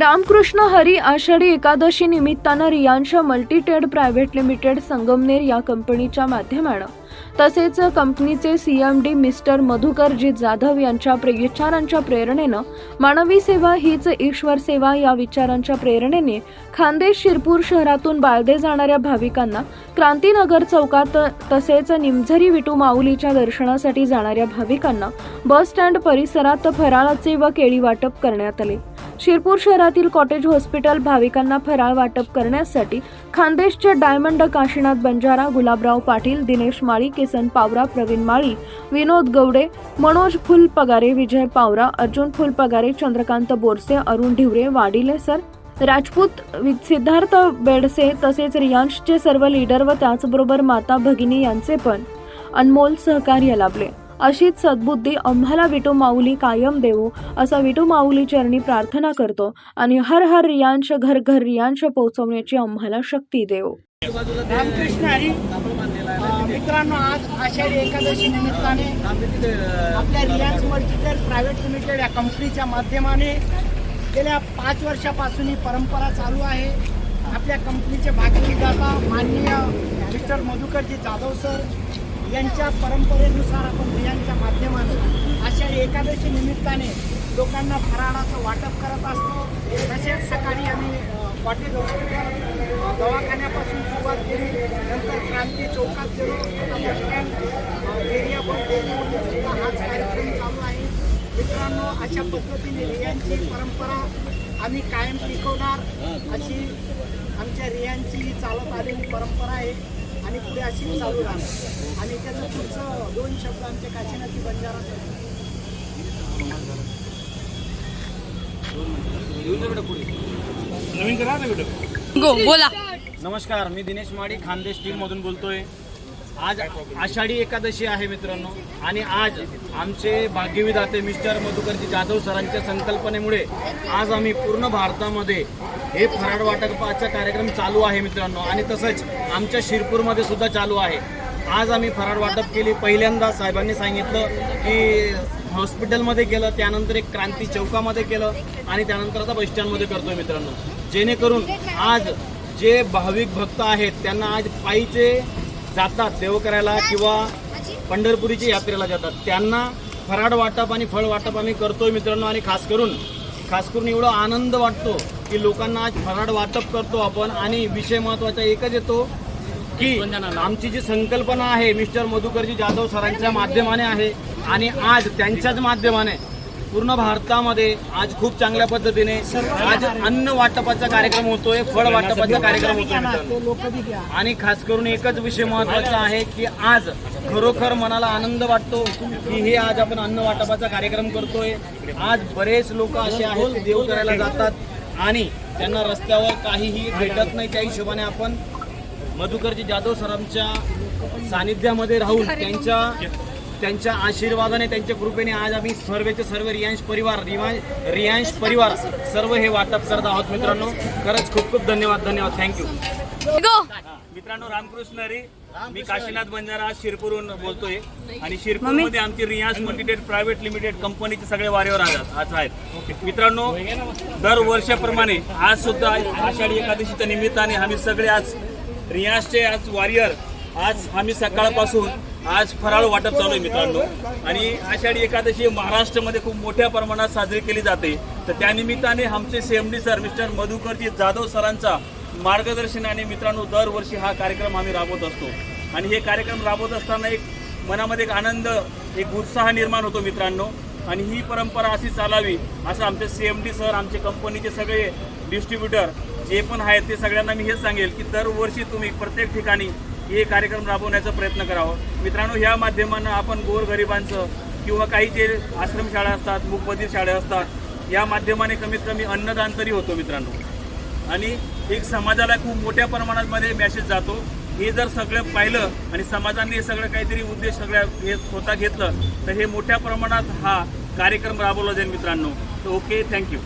रामकृष्ण हरी आषाढी एकादशी निमित्तानं रियांश मल्टीटेड private limited Sangamner या कंपनीच्या माध्यमानं तसेच कंपनीचे सीएमडी मिस्टर मधुकरजी जाधव यांच्या विचारांच्या प्रेरणेनं मानवी सेवा हीच ईश्वर सेवा या विचारांच्या प्रेरणेने खानदेश शिरपूर शहरातून बाळदे जाणाऱ्या भाविकांना क्रांतीनगर चौकात तसेच निमझरी विटू माऊलीच्या दर्शनासाठी जाणाऱ्या भाविकांना बस स्टँड परिसरात फराळाचे व केळी वाटप करण्यात आले. शिरपूर शहरातील कॉटेज हॉस्पिटल भाविकांना फराळ वाटप करण्यासाठी खानदेशचे डायमंड काशीनाथ बंजारा गुलाबराव पाटील दिनेश माळी किसन पावरा प्रवीण माळी विनोद गवडे मनोज फुल पगारे विजय पावरा अर्जुन फुल पगारे चंद्रकांत बोरसे अरुण ढिवरे वाडिले सर राजपूत वि- सिद्धार्थ बेडसे तसेच रियांशचे सर्व लीडर व त्याचबरोबर माता भगिनी यांचे पण अनमोल सहकार्य लाभले. अशीच सद्बुद्धी आम्हाला विटू माऊली कायम देवो असं विटू माऊली चरणी प्रार्थना करतो आणि हर हर रियांश घर घर रियांश पोहोचवण्याची आम्हाला शक्ती देवो. रामकृष्ण हरी मित्रांनो आज आषाढी एकादशी निमित्ताने आपल्या रिलायन्स मल्टीटेल प्रायव्हेट लिमिटेड या कंपनीच्या माध्यमाने गेल्या पाच वर्षापासून ही परंपरा चालू आहे. आपल्या कंपनीचे भागीदाता माननीय मिस्टर मधुकरजी जाधव सर यांच्या परंपरेनुसार आपण रियांच्या माध्यमातून अशा एकादशी निमित्ताने लोकांना फराळाचं वाटप करत असतो. तसेच सकाळी आम्ही वाटे हॉटेल हॉस्पिटल दवाखान्यापासून सुरुवात केली. नंतर क्रांती चौकात गेलो. स्टँड एरिया पण सुद्धा हाच कार्यक्रम चालू आहे. मित्रांनो अशा पद्धतीने रियांची परंपरा आम्ही कायम टिकवणार. अशी आमच्या रियांची चालत आलेली परंपरा आहे. आणि पुढे अशीच चालू राहणार. आणि त्याचं पुढचं दोन शब्द आमच्या काशीनाथी बंजारा गो बोला. नमस्कार मी दिनेश माडी खानदेश टीममधून बोलतोय. आज आषाढी एकादशी आहे मित्रांनो. आणि आज आमचे भाग्यविधाते मिस्टर मधुकरजी जाधव सरांच्या संकल्पनेमुळे आज आम्ही पूर्ण भारतामध्ये हे फराळ वाटपाचा कार्यक्रम चालू आहे मित्रांनो. आणि तसंच आमच्या शिरपूरमध्ये सुद्धा चालू आहे. आज आम्ही फराळ वाटप केली. पहिल्यांदा साहेबांनी सांगितलं की हॉस्पिटलमध्ये केलं त्यानंतर एक क्रांती चौकामध्ये केलं आणि त्यानंतर आता बसस्टँडमध्ये करतोय मित्रांनो. जेणेकरून आज जे भाविक भक्त आहेत त्यांना आज पायीचे जातात देव करायला किंवा पंढरपुरीच्या यात्रेला जातात. त्यांना फराड वाटप आणि फळ वाटप आम्ही करतोय मित्रांनो आणि खास करून खास करून एवढा आनंद वाटतो की लोकांना आज फराड वाटप करतो आपण आणि विषय महत्त्वाचा एकच येतो की आमची जी संकल्पना आहे मिस्टर मधुकरजी जाधव सरांच्या माध्यमाने आहे आणि आज त्यांच्याच माध्यमाने पूर्ण भारतामध्ये आज खूप चांगल्या पद्धतीने आज अन्न वाटपाचा कार्यक्रम होतोय फळ वाटपाचा कार्यक्रम होतोय. आणि खास करून एकच विषय महत्त्वाचा आहे की आज खरोखर मनाला आनंद वाटतो की हे आज आपण अन्न वाटपाचा कार्यक्रम करतोय. आज बरेच लोक असे आहेत ते देव करायला जातात आणि त्यांना रस्त्यावर काहीही भेटत नाही. त्या हिशोबाने आपण मधुकरजी जाधव सरांच्या सानिध्यामध्ये राहून त्यांच्या त्यांच्या आशीर्वादाने त्यांच्या कृपेने आज आम्ही सर्वेचे सर्व रियांश परिवार रिवा- रियांश परिवार सर्व हे वाटप करत आहोत मित्रांनो. खरंच खूप खूप धन्यवाद धन्यवाद. थँक्यू गो मित्रांनो रामकृष्ण हरी मी काशीनाथ बंजारा आज शिरपूरहून बोलतोय. आणि शिरपूरमध्ये आमची रियांस मल्टीटेड प्रायव्हेट लिमिटेड कंपनीचे सगळे वारेवर आज आज आहेत. मित्रांनो दर वर्षाप्रमाणे आज सुद्धा आषाढी एकादशीच्या निमित्ताने आम्ही सगळे आज रियांसचे आज वॉरियर आज आम्ही सकाळपासून आज फराळ वाटप चालू आहे मित्रांनो. आणि आषाढी एकादशी महाराष्ट्रामध्ये खूप मोठ्या प्रमाणात साजरी केली जाते. तर त्यानिमित्ताने आमचे CMD sir mister Madhukarji Jadhav सरांचा मार्गदर्शनाने मित्रांनो दरवर्षी हा कार्यक्रम आम्ही राबवत असतो. आणि हे कार्यक्रम राबवत असताना एक मनामध्ये एक आनंद एक उत्साह निर्माण होतो मित्रांनो. आणि ही परंपरा अशी चालावी असं आमचे सी एम डी सर आमचे कंपनीचे सगळे डिस्ट्रीब्युटर जे पण आहेत ते सगळ्यांना मी हेच सांगेल की दरवर्षी तुम्ही प्रत्येक ठिकाणी हे कार्यक्रम राबवण्याचा प्रयत्न करावा. मित्रांनो ह्या माध्यमानं आपण गोरगरिबांचं किंवा काही जे आश्रमशाळा असतात मूकबधीर शाळा असतात या माध्यमाने कमीत कमी अन्नदान तरी होतो मित्रांनो. आणि एक समाजाला खूप मोठ्या प्रमाणामध्ये मेसेज जातो. हे जर सगळं पाहिलं आणि समाजाने हे सगळं काहीतरी उद्देश सगळ्या हे स्वतः घेतलं तर हे मोठ्या प्रमाणात हा कार्यक्रम राबवला जाईल मित्रांनो. तर ओके थँक्यू